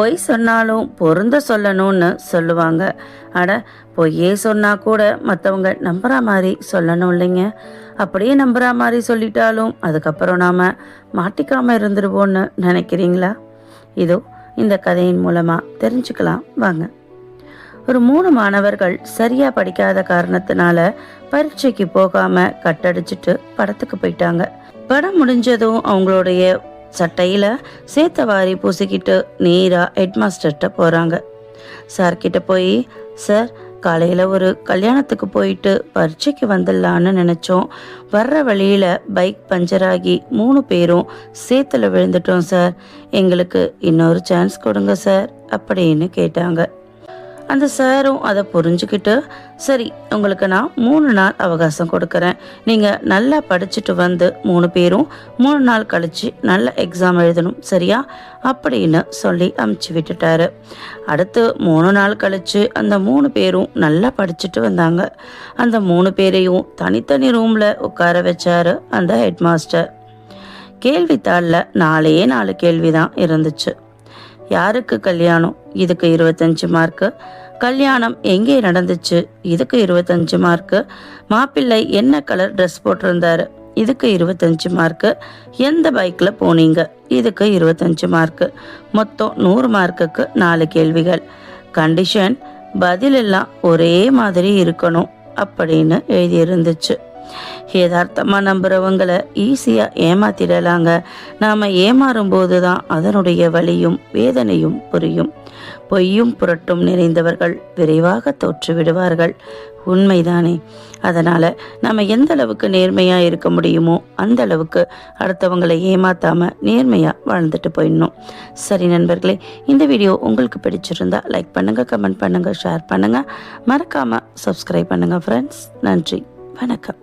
பொய் சொன்னாலும் பொருந்த சொல்லணும்னு சொல்லுவாங்க. அட பொய்யே சொன்னா கூட மற்றவங்க நம்புற மாதிரி சொல்லணும் இல்லைங்க. அப்படியே நம்புற மாதிரி சொல்லிட்டாலும் அதுக்கப்புறம் நாம மாட்டிக்காம இருந்துருவோம்னு நினைக்கிறீங்களா? இதோ இந்த கதையின் மூலமா தெரிஞ்சுக்கலாம். வாங்க. ஒரு மூணு மாணவர்கள் சரியா படிக்காத காரணத்தினால பரீட்சைக்கு போகாம கட்டடிச்சிட்டு படத்துக்கு போயிட்டாங்க. படம் முடிஞ்சதும் அவங்களுடைய சட்டையில் சேத்த வாரி பூசிக்கிட்டு நேராக ஹெட்மாஸ்டர்கிட்ட போகிறாங்க சார்கிட்ட போய் சார் காலையில் ஒரு கல்யாணத்துக்கு போயிட்டு பரீட்சைக்கு வந்துடலான்னு நினச்சோம். வர்ற வழியில் பைக் பஞ்சர் ஆகி மூணு பேரும் சேத்துல விழுந்துட்டோம் சார். எங்களுக்கு இன்னொரு சான்ஸ் கொடுங்க சார் அப்படின்னு கேட்டாங்க. அந்த சாரும் அதை புரிஞ்சுக்கிட்டு சரி உங்களுக்கு நான் மூணு நாள் அவகாசம் கொடுக்குறேன். நீங்கள் நல்லா படிச்சுட்டு வந்து மூணு பேரும் மூணு நாள் கழித்து நல்ல எக்ஸாம் எழுதணும் சரியா? அப்படின்னு சொல்லி அமுச்சு விட்டுட்டாரு. அடுத்து மூணு நாள் கழித்து அந்த மூணு பேரும் நல்லா படிச்சுட்டு வந்தாங்க. அந்த மூணு பேரையும் தனித்தனி ரூமில் உட்கார வச்சாரு அந்த ஹெட் மாஸ்டர் கேள்வித்தாளில் நாலே நாலு கேள்வி தான் இருந்துச்சு. யாருக்கு கல்யாணம்? இதுக்கு இருபத்தஞ்சு மார்க்கு. கல்யாணம் எங்கே நடந்துச்சு? இதுக்கு இருபத்தஞ்சு மார்க்கு. மாப்பிள்ளை என்ன கலர் ட்ரெஸ் போட்டிருந்தாரு? இதுக்கு இருபத்தஞ்சு மார்க்கு. எந்த பைக்கில் போனீங்க? இதுக்கு இருபத்தஞ்சு மார்க்கு. மொத்தம் நூறு மார்க்குக்கு நாலு கேள்விகள். கண்டிஷன் பதிலெல்லாம் ஒரே மாதிரி இருக்கணும் அப்படின்னு எழுதியிருந்துச்சு. யதார்த்தமாக நம்புகிறவங்களை ஈஸியாக ஏமாத்திடலாங்க. நாம் ஏமாறும் போது தான் அதனுடைய வலியும் வேதனையும் புரியும். பொய்யும் புரட்டும் நிறைந்தவர்கள் விரைவாக தோற்று விடுவார்கள் உண்மைதானே. அதனால் நம்ம எந்த அளவுக்கு நேர்மையாக இருக்க முடியுமோ அந்த அளவுக்கு அடுத்தவங்களை ஏமாத்தாமல் நேர்மையாக வாழ்ந்துட்டு போயிடணும். சரி நண்பர்களே இந்த வீடியோ உங்களுக்கு பிடிச்சிருந்தா லைக் பண்ணுங்கள் கமெண்ட் பண்ணுங்கள் ஷேர் பண்ணுங்கள் மறக்காமல் சப்ஸ்கிரைப் பண்ணுங்கள் ஃப்ரெண்ட்ஸ் நன்றி. வணக்கம்.